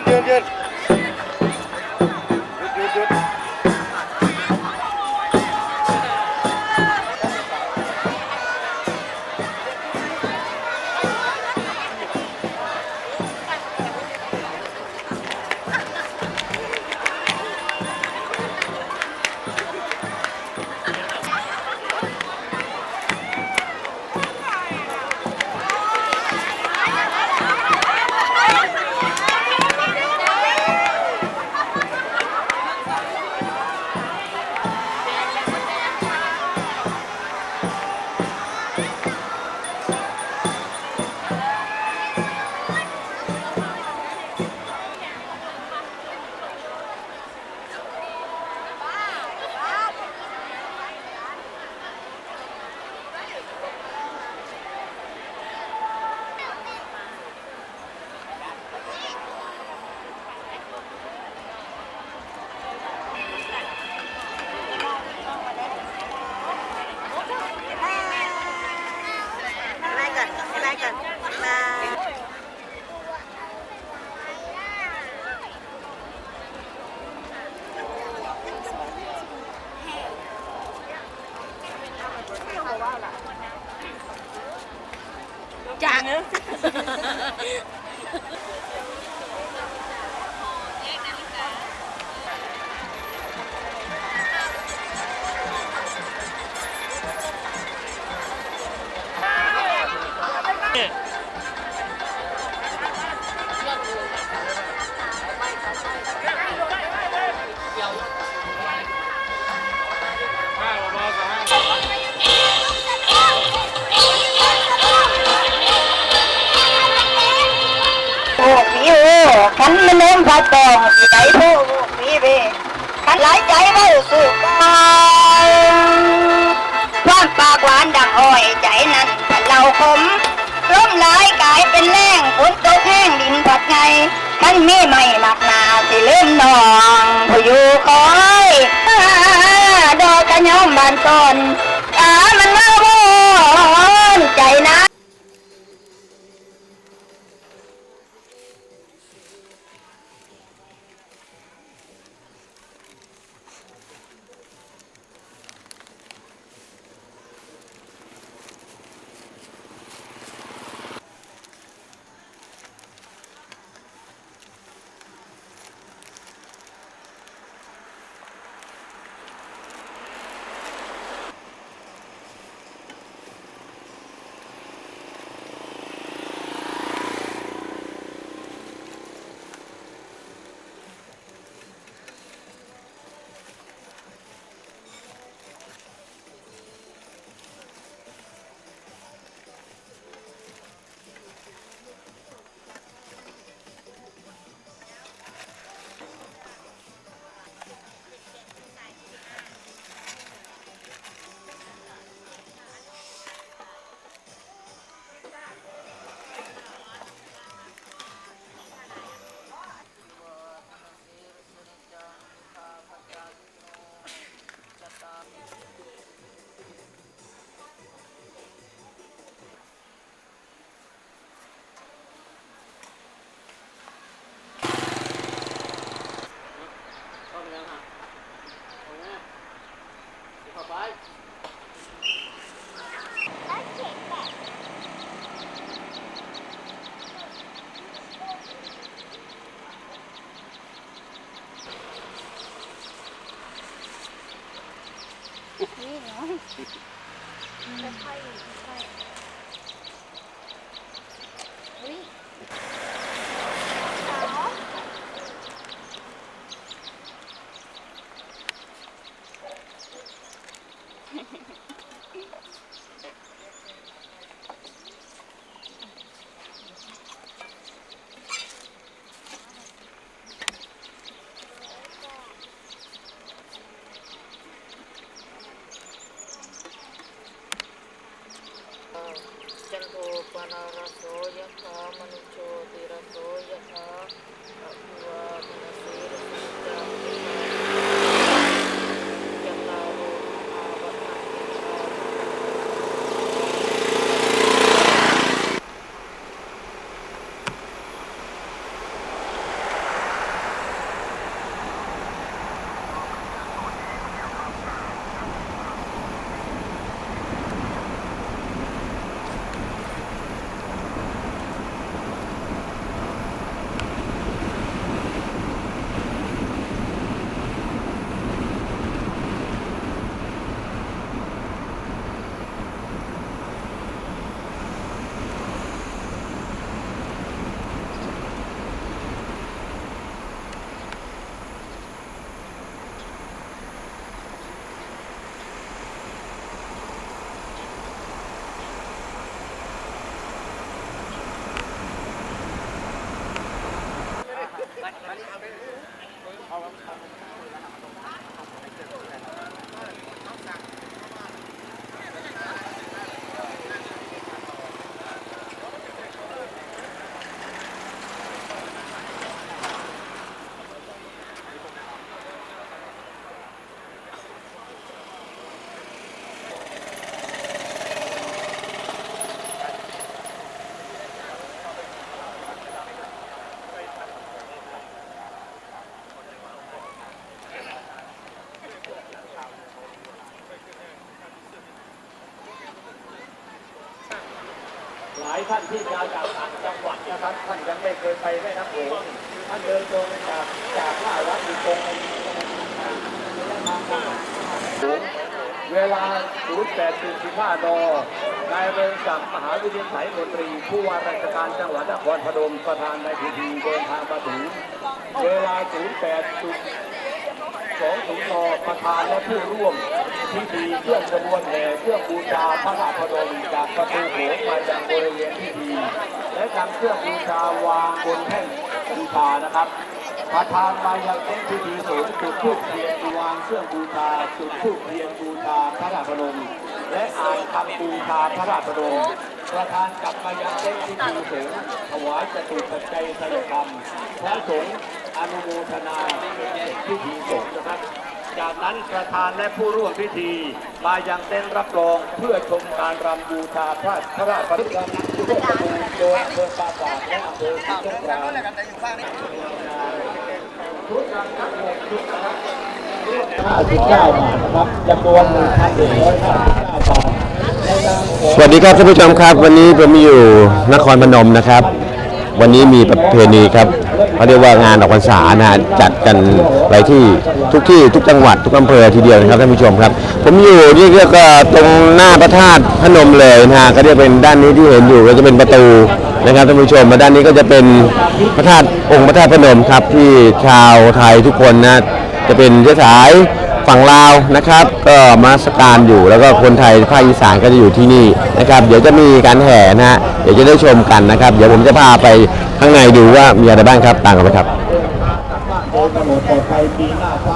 good, good, good. ตองที่ไหนโอ้พี่เวขันหลายใจเว่าสู่กันความปากหวานดังอ้อยใจนั้นพันเราคมร่มหลายกายเป็นแรงฝนตกแห้งดินผัดไงขันมีไม่หนักหนาสิลืมนองผู้อยู่คอยดอกกระยอมบานตนตามันมาวนใจนะ จันโทปนารโส ยะถามนุโชติรโสยะถาอภิวาทนาสีรสิจามิจัตตาโรอาวัฏันติชา อันนี้เอาไปเอา ท่านที่มาจากต่างจังหวัดนะครับ ท่านยังไม่เคยไปแม่น้ำโขงท่านเดินตรงจากจากหน้าวัดอยู่ตรงเวลา 08.15นนายเริงศักดิ์มหาวิทยาลัยมนตรี ผู้ว่าราชการจังหวัดนครพนมประธานในพิธีเดินทางมาถึง เวลา 08. สองถุงนประธานและผู้ร่วม พิธีเครื่องขบวนแห่เครื่องบูชาพระราชดมจากประตูโขงมาจากบริเวณพิธีและนำเครื่องบูชาวางบนแท่นบูชานะครับประธานมายังเต็นท์พิธีสูงจุดทูบเทียนวางเครื่องบูชาจุดทูบเทียนบูชาพระราชดมและอ่านคำบูชาพระราชดมประธานกลับมายังเต็นท์พิธีสูงถวายจตุปัจจัยสยธรรมพระสงฆ์อนุโมทนาพิธีสงฆ์นะครับ จากนั้นประธานและผู้ร่วมพิธี มายังเต้นท์รับรองเพื่อชมการรำบูชาพระพระราชประดับทุกประตูโดยอำเภอปราสาทและอำเภอที่สงขลาชุดรำทั้งหมดชุดนะครับ59บาทครับจำนวน1,159บาทในนามของสวัสดีครับท่านผู้ชมครับ วันนี้ผมอยู่นครพนมนะครับ วันนี้มีประเพณีครับเขาเรียกว่างานออกพรรษานะจัดกัน ไปที่ทุกที่ทุกจังหวัดทุกอำเภอทีเดียวนะครับท่านผู้ชมครับ ผมอยู่นี่เรียกว่าตรงหน้าพระธาตุพนมเลยนะฮะก็เรียกเป็นด้านนี้ที่เห็นอยู่ก็จะเป็นประตูนะครับท่านผู้ชมมาด้านนี้ก็จะเป็นพระธาตุองค์พระธาตุพนมครับที่ชาวไทยทุกคนนะจะเป็นเชื้อสายฝั่งลาวนะครับ ก็มาสการอยู่แล้วก็คนไทยภาคอีสานก็จะอยู่ที่นี่นะครับ เดี๋ยวจะมีการแห่นะฮะเดี๋ยวจะได้ชมกันนะครับ เดี๋ยวผมจะพาไปข้างในดูว่ามีอะไรบ้างครับตามกันไปครับ โดยกำหนดต่อไปปีหน้าฟ้า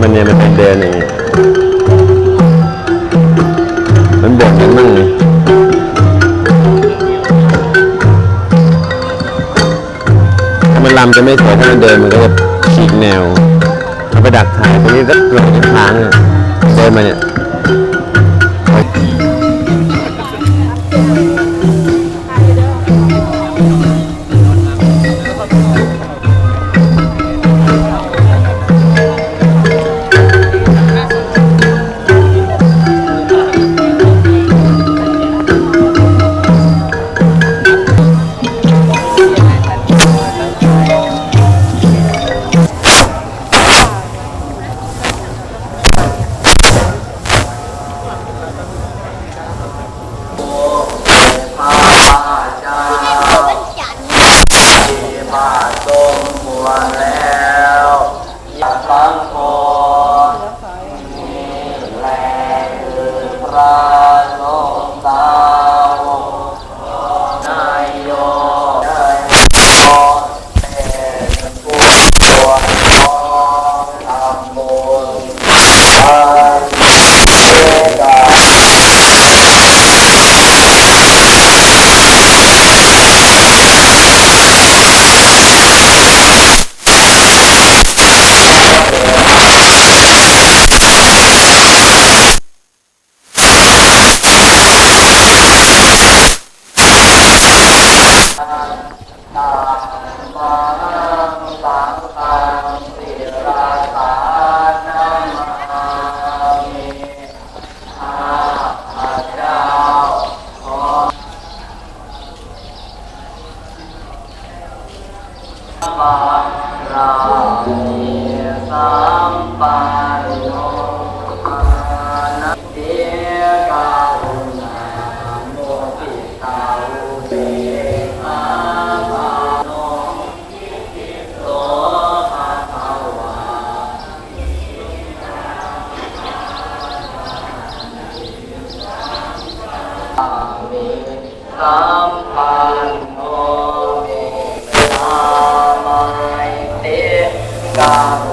มันเนี่ยมันเป็นเดินอย่างงี้มันบอกันมั่งนี่ถ้ามันลำจะไม่สวยถ้ามันเดินมันก็จะฉีกแนวเอาไปดักถ่ายตรงนี้สักหลายทางนี่เดินมาเนี่ย God.